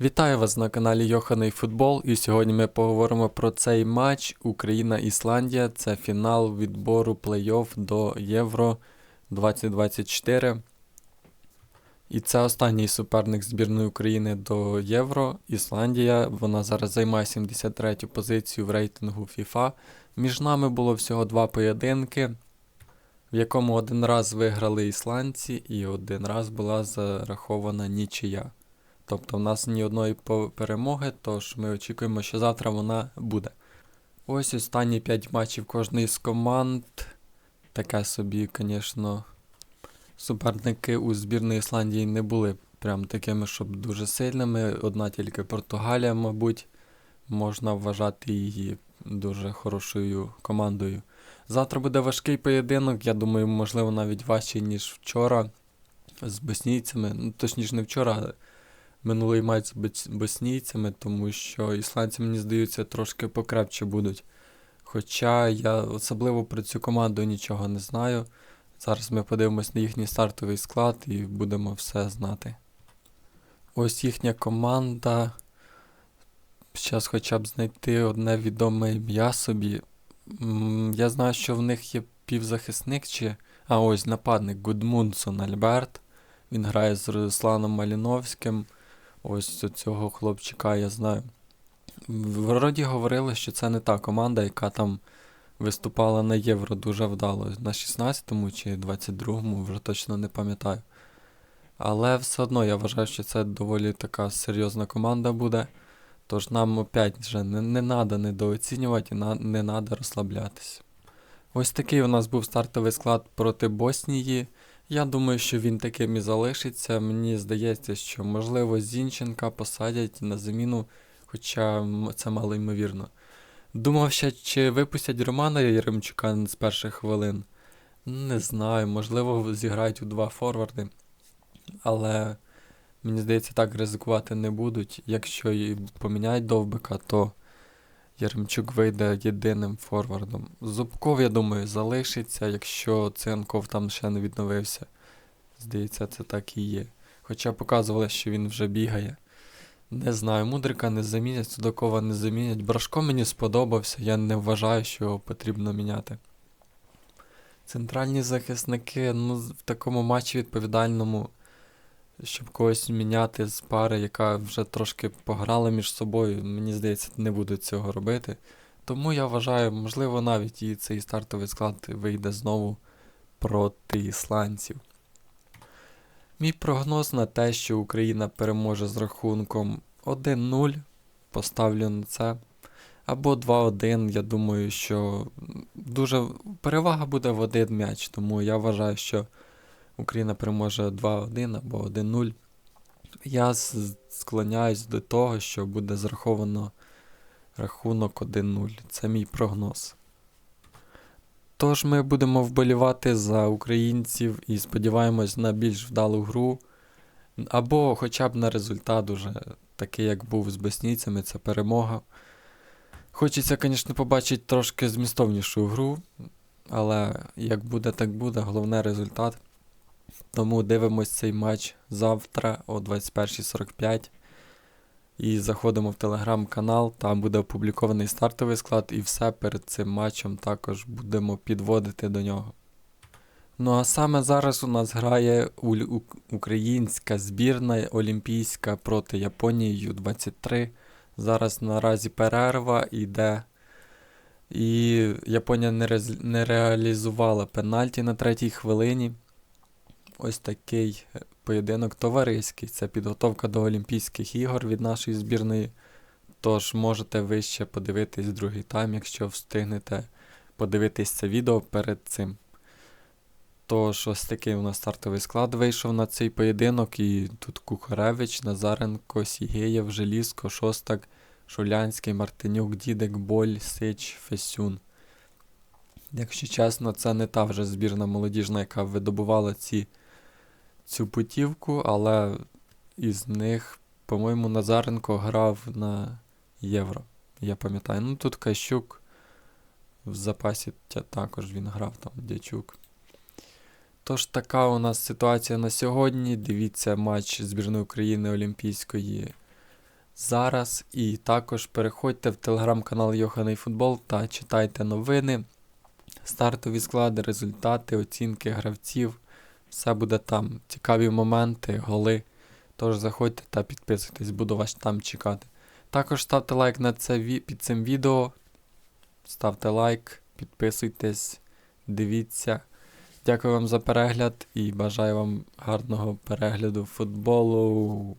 Вітаю вас на каналі Йоханий Футбол. І сьогодні ми поговоримо про цей матч Україна-Ісландія. Це фінал відбору плей-офф до Євро 2024. І це останній суперник збірної України до Євро. Ісландія. Вона зараз займає 73 ю позицію в рейтингу FIFA. Між нами було всього два поєдинки, в якому один раз виграли ісландці, і один раз була зарахована нічия. Тобто в нас ні одної перемоги, тож ми очікуємо, що завтра вона буде. Ось останні 5 матчів кожної з команд. Таке собі, звісно, суперники у збірної Ісландії не були прям такими, щоб дуже сильними. Одна тільки Португалія, мабуть, можна вважати її дуже хорошою командою. Завтра буде важкий поєдинок, я думаю, можливо, навіть важчий, ніж вчора з боснійцями. Ну, точніше, не вчора, минулий матч з боснійцями, тому що ісландці, мені здається, трошки покрепче будуть. Хоча я особливо про цю команду нічого не знаю. Зараз ми подивимось на їхній стартовий склад і будемо все знати. Ось їхня команда. Зараз хоча б знайти одне відоме ім'я собі. Я знаю, що в них є півзахисник чи. А ось нападник Гудмунсон Альберт. Він грає з Русланом Маліновським. Ось цього хлопчика я знаю. Вроді говорили, що це не та команда, яка там виступала на Євро дуже вдало. На 16-му чи 22-му, вже точно не пам'ятаю. Але все одно я вважаю, що це доволі така серйозна команда буде. Тож нам опять вже не, треба недооцінювати і на, не треба розслаблятися. Ось такий у нас був стартовий склад проти Боснії. Я думаю, що він таким і залишиться. Мені здається, що можливо Зінченка посадять на заміну, хоча це мало ймовірно. Думав ще, чи випустять Романа Яремчука з перших хвилин. Не знаю, можливо, зіграють у два форварди. Але мені здається, так ризикувати не будуть. Якщо і поміняють довбика, то Яремчук вийде єдиним форвардом. Зубков, я думаю, залишиться, якщо Ценков там ще не відновився. Здається, це так і є. Хоча показували, що він вже бігає. Не знаю, Мудрика не замінять, Судакова не замінять. Брашко мені сподобався, я не вважаю, що його потрібно міняти. Центральні захисники, ну, в такому матчі відповідальному, щоб когось міняти з пари, яка вже трошки пограла між собою, мені здається, не будуть цього робити. Тому я вважаю, можливо, навіть і цей стартовий склад вийде знову проти ісландців. Мій прогноз на те, що Україна переможе з рахунком 1-0, поставлю на це. Або 2-1, я думаю, що дуже перевага буде в один м'яч, тому я вважаю, що Україна переможе 2-1 або 1-0. Я склоняюсь до того, що буде зраховано рахунок 1-0. Це мій прогноз. Тож ми будемо вболівати за українців і сподіваємось на більш вдалу гру. Або хоча б на результат уже такий, як був з боснійцями, це перемога. Хочеться, звісно, побачити трошки змістовнішу гру, але як буде, так буде. Головне результат. Тому дивимось цей матч завтра о 21.45. І заходимо в телеграм-канал, там буде опублікований стартовий склад, і все перед цим матчем також будемо підводити до нього. Ну а саме зараз у нас грає українська збірна олімпійська проти Японії Ю-23. Зараз наразі перерва йде. І Японія не, рез- не реалізувала пенальті на третій хвилині. Ось такий е, поєдинок товариський. Це підготовка до Олімпійських ігор від нашої збірної. Тож можете ви ще подивитись другий тайм, якщо встигнете подивитись це відео перед цим. Тож, ось такий у нас стартовий склад вийшов на цей поєдинок. І тут Кухаревич, Назаренко, Сігеєв, Желізко, Шостак, Шулянський, Мартинюк, Дідик, Боль, Сич, Фесюн. Якщо чесно, це не та вже збірна молодіжна, яка видобувала ці, цю путівку, але із них, по-моєму, Назаренко грав на Євро. Я пам'ятаю. Ну тут Кащук в запасі також він грав там, Дячук. Тож така у нас ситуація на сьогодні. Дивіться матч збірної України Олімпійської зараз. І також переходьте в телеграм-канал Йоханий Футбол та читайте новини, стартові склади, результати, оцінки гравців. Все буде там. Цікаві моменти, голи. Тож заходьте та підписуйтесь, буду вас там чекати. Також ставте лайк на це ві- під цим відео. Ставте лайк, підписуйтесь, дивіться. Дякую вам за перегляд і бажаю вам гарного перегляду футболу.